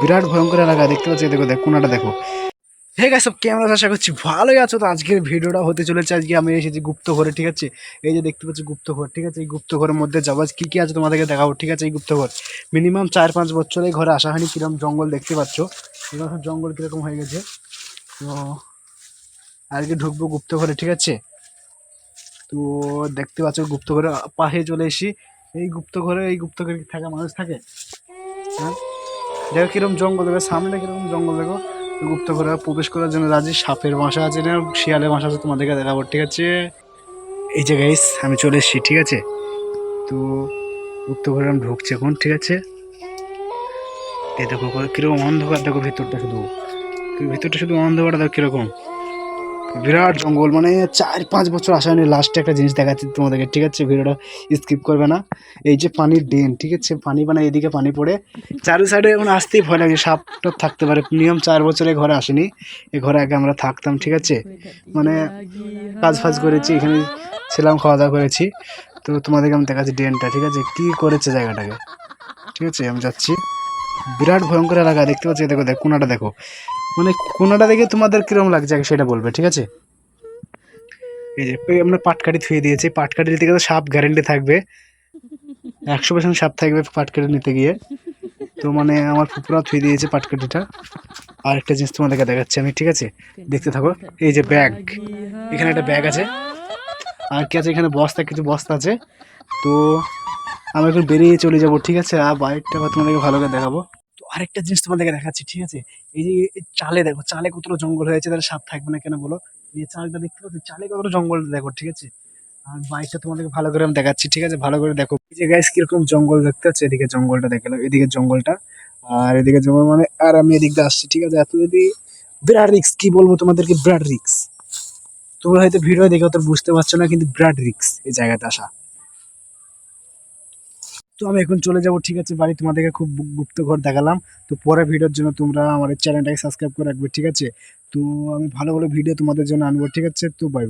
বিরাট ভয়ঙ্কর এলাকা, দেখতে পাচ্ছি, দেখো, দেখ, কোনাটা দেখো। হে গাইস সব ক্যামেরা আশা করছি ভালোই আছো। তো আজকের ভিডিওটা হতে চলেছে, আজকে আমি এসেছি গুপ্ত ঘরে ঠিক আছে? এই যে দেখতে পাচ্ছি গুপ্ত ঘর ঠিক আছে? এই গুপ্ত ঘরের মধ্যে যাব। কী কি আছে তোমাদেরকে দেখাবো, ঠিক আছে? এই গুপ্ত ঘর মিনিমাম চার পাঁচ বছর ঘরে আসা হয়নি কীরকম জঙ্গল দেখতে পাচ্ছ? এবার জঙ্গল কীরকম হয়ে গেছে। তো আজকে ঢুকবো গুপ্ত ঘরে ঠিক আছে? তো দেখতে পাচ্ছ গুপ্ত ঘরে পাশে চলে এসি এই গুপ্ত ঘরে এই গুপ্ত ঘরে থাকা মানুষ থাকে? হ্যাঁ? দেখো কীরকম জঙ্গল দেখো সামনে কীরকম জঙ্গল দেখো? তো গুপ্ত ঘরে প্রবেশ করার জন্য রাজি, সাপের বাসা আছে। না শিয়ালের বাসা আছে, তোমাদেরকে দেখাবো, ঠিক আছে? এই যে গাইস আমি চলে এসেছি, ঠিক আছে? তো গুপ্ত করে আমি ঢুকছি এখন, ঠিক আছে? এই দেখো, কীরকম অন্ধকার, দেখো ভিতরটা শুধু। ভিতরটা শুধু অন্ধকার দেখো কীরকম। বিরাট জঙ্গল মানে চার পাঁচ বছর আসা লাস্টে একটা জিনিস দেখাচ্ছি তোমাদেরকে, ঠিক আছে? ভিডিওটা স্কিপ করবে না। এই যে পানির ড্রেন, ঠিক আছে? পানি মানে এদিকে পানি পড়ে। চারি সাইডে এখন আসতেই ভয় লাগে সাপটা থাকতে পারে। নিয়ম চার বছরে ঘরে আসেনি। এই ঘরে আগে আমরা থাকতাম, ঠিক আছে? মানে কাজ ফাজ করেছি, এখানে ছিলাম খাওয়া দাওয়া করেছি। তো তোমাদেরকে আমি দেখাচ্ছি ড্রেনটা, ঠিক আছে? কী করেছে জায়গাটাকে, ঠিক আছে? আমি যাচ্ছি। বিরাট ভয়ঙ্কর এলাকা, দেখতে পাচ্ছি দেখো, দেখ, কোনাটা দেখো। মানে কোনাটা দেখে তোমাদের কীরকম লাগছে, আগে সেটা বলবে, ঠিক আছে? এই যে আমরা পাটকাঠি থুয়ে দিয়েছি, পাটকাঠি নিতে গেলে সাপ গ্যারেন্টি থাকবে। একশো পার্সেন্ট সাপ থাকবে পাটকাঠি নিতে গিয়ে। তো মানে আমার ফুপুরা থুয়ে দিয়েছে পাটকাঠিটা। আর একটা জিনিস তোমাদেরকে দেখাচ্ছি আমি, ঠিক আছে? দেখতে থাকো, এই যে ব্যাগ। এখানে একটা ব্যাগ আছে। আর কি আছে, এখানে বস্তা, কিছু বস্তা আছে। তো আমি এখন বেরিয়ে চলে যাব, ঠিক আছে? আর বাইকটা তোমাদেরকে ভালো করে দেখাবো। তো আরেকটা জিনিস তোমাদেরকে দেখাচ্ছি, ঠিক আছে? এই যে চালে দেখো, চালে কতটা জঙ্গল হয়েছে, তাহলে সাপ থাকবে না কেন বলো? এই চালটা দেখতে পাচ্ছি, চালে কতটা জঙ্গল দেখো, ঠিক আছে? আর বাইকটা তোমাদেরকে ভালো করে আমি দেখাচ্ছি, ঠিক আছে? ভালো করে দেখো। এই যে গাইস কীরকম জঙ্গল দেখতে পাচ্ছ? এদিকে জঙ্গলটা দেখে এদিকে জঙ্গলটা। আর এদিকে জঙ্গল মানে আর আমি এদিক দিয়ে আসছি, ঠিক আছে? এত যদি বিরাট রিক্স কি বলব তোমাদেরকে? বিরাট রিক্স তোমরা হয়তো ভিডিও দেখে অত বুঝতে পারছ না, কিন্তু বিরাট রিক্স এই জায়গাতে আসা। তো আমি এখন চলে যাব, ঠিক আছে? বাড়ি তোমাদেরকে খুব গুপ্ত ঘর দেখালাম। তো পরে ভিডিওর জন্য তোমরা আমার চ্যানেলটাকে সাবস্ক্রাইব করে রাখবে, ঠিক আছে? তো আমি ভালো ভালো ভিডিও তোমাদের জন্য আনব, ঠিক আছে? তো বাই বাই